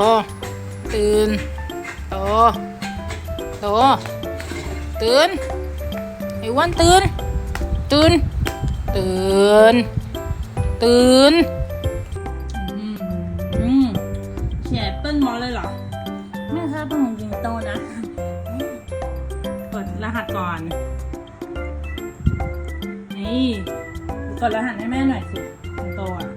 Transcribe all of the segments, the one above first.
โตตื่นโตโตตื่นไอ้วันตื่น ตื่น ตื่น ตื่นอืมเขียนแอปเปิ้ลมอลเลยเหรอ ไม่ครับเป็นของจิงโตนะ กดรหัสก่อน นี่ กดรหัสให้แม่หน่อยสิจิงโตอะ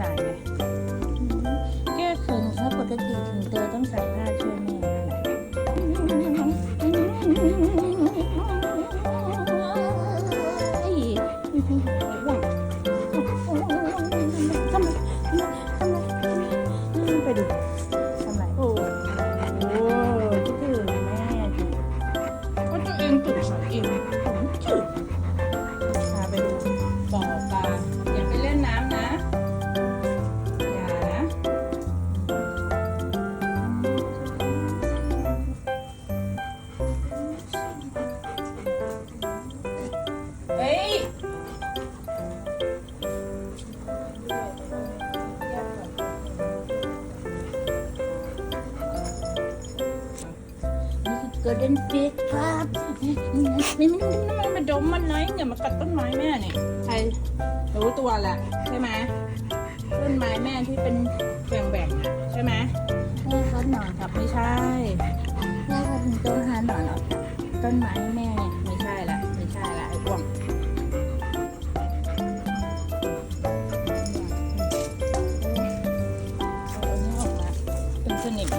สายไงแก้เขินครับปกติถึงตัวต้องใส่ผ้าช่วยแม่นั่นแหละทำไมไปดู นี่คือ golden fish ครับนี่ไม่ต้องทำไมมาดมมันไหนอย่ามากัดต้นไม้แม่เนี่ยใครรู้ตัวแหละใช่ไหมต้นไม้แม่ที่เป็นแหว่งๆอะใช่ไหมแม่ครับหนอนครับไม่ใช่แม่ครับถึงตัวหาหนอนออกจากต้นไม้ให้แม่เนี่ยไม่ใช่ละไม่ใช่ละไอ้อ้วงเอาอันนี้ออกมาเป็นสนิม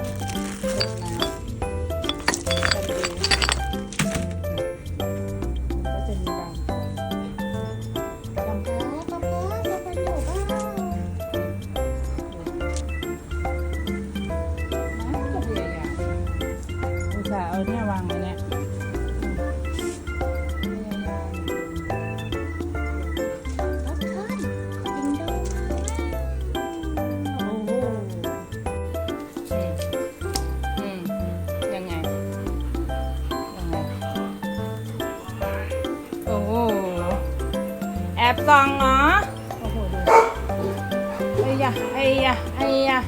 แอบส่องเนาะโอ้โหดูไอ้ยะไอ้ยะไอ้ยะ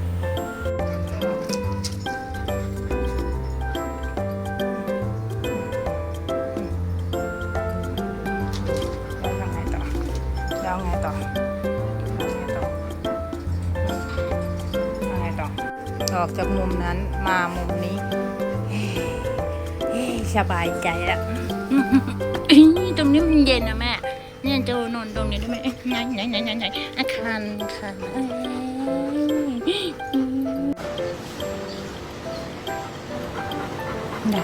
แล้วทำไงต่อแล้วไงต่อแล้วไงต่อแล้วไงต่อออกจากมุมนั้นมามุมนี้เฮ้เฮ้สบายใจแล้วตรงนี้มันเย็นนะแม่ เนี่ยโจนอนตรงนี้ได้ไหมเอ๊ะไหนไหนไหนไหนไหนอาคารคันเอ้ยได้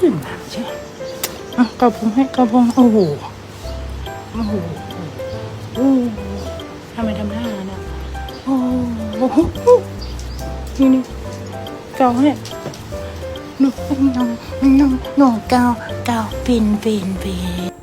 ตื่นมาใช่ไหมอะกระพงให้กระพงโอ้โหโอ้โหโอ้โหทำไมทำหน้าน่ะโอ้โหนี่นี่เกาเนี่ยน้องน้องน้องน้องเกาเกาปินปินปิน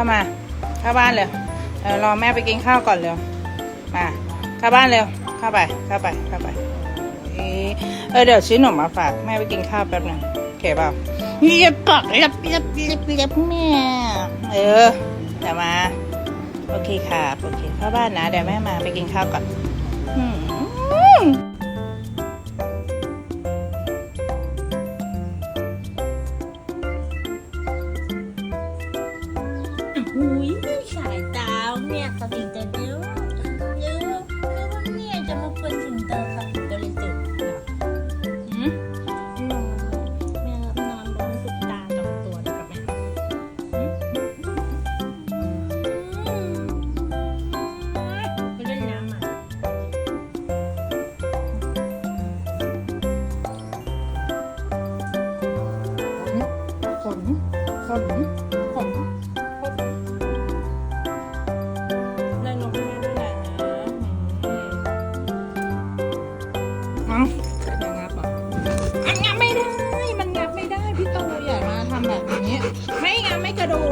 เข้ามา เข้าบ้านเลยเออรอแม่ไปกินข้าวก่อนเร็วมาเข้าบ้านเร็วเข้าไปเข้าไปเข้าไปเออเดี๋ยวซื้อขนมมาฝากแม่ไปกินข้าวแป๊บหนึงโอเคเปล่าเรียบปากเรียบเรียบเรียบเรียบแม่เออเดี๋ยวมาโอเคค่ะโอเคเข้าบ้านนะเดี๋ยวแม่มาไปกินข้าวก่อนอืม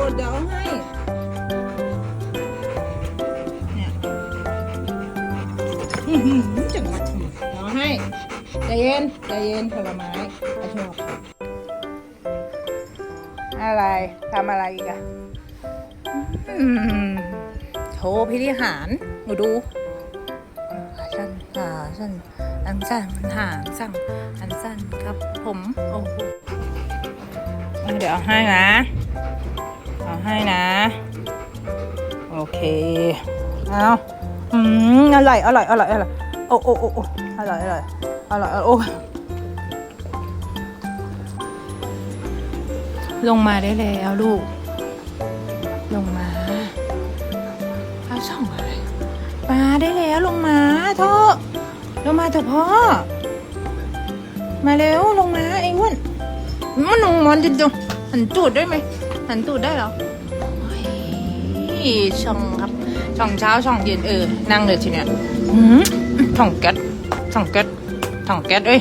ดเดี๋ยวเอาให้เนี่ยอื้อหือจังหวะทำไมเดี๋ยวเอาให้ใจเย็นใจเย็นผลไม้เอาชอบอะไรทำอะไรอีกอะอืมโชว์พิธีหารหนูดูสั้นขาสั้นอันสั้นหางสั้นอันสั้นครับผมโอ้โหเดี๋ยวเอาให้นะ ให้นะ โอเคเอาอืมอร่อยอร่อยอร่อยอร่อยโอ้โอ้โอ้อร่อยอร่อยอร่อยโอ้ลงมาได้แล้วลูก ลงมาเอาช่องอะไรมาได้แล้วลงมาเถอะลงมาเถอะพ่อ มาเร็วลงมาไอ้อ้วนมันลงมันดิดหันตูดได้ไหมหันตูดได้เหรอ ช่องครับ ช่องเช้าช่องเย็นเออ นั่งเลยทีเนี้ยหืมช่องแก๊สช่องแก๊สช่องแก๊สเอ้ย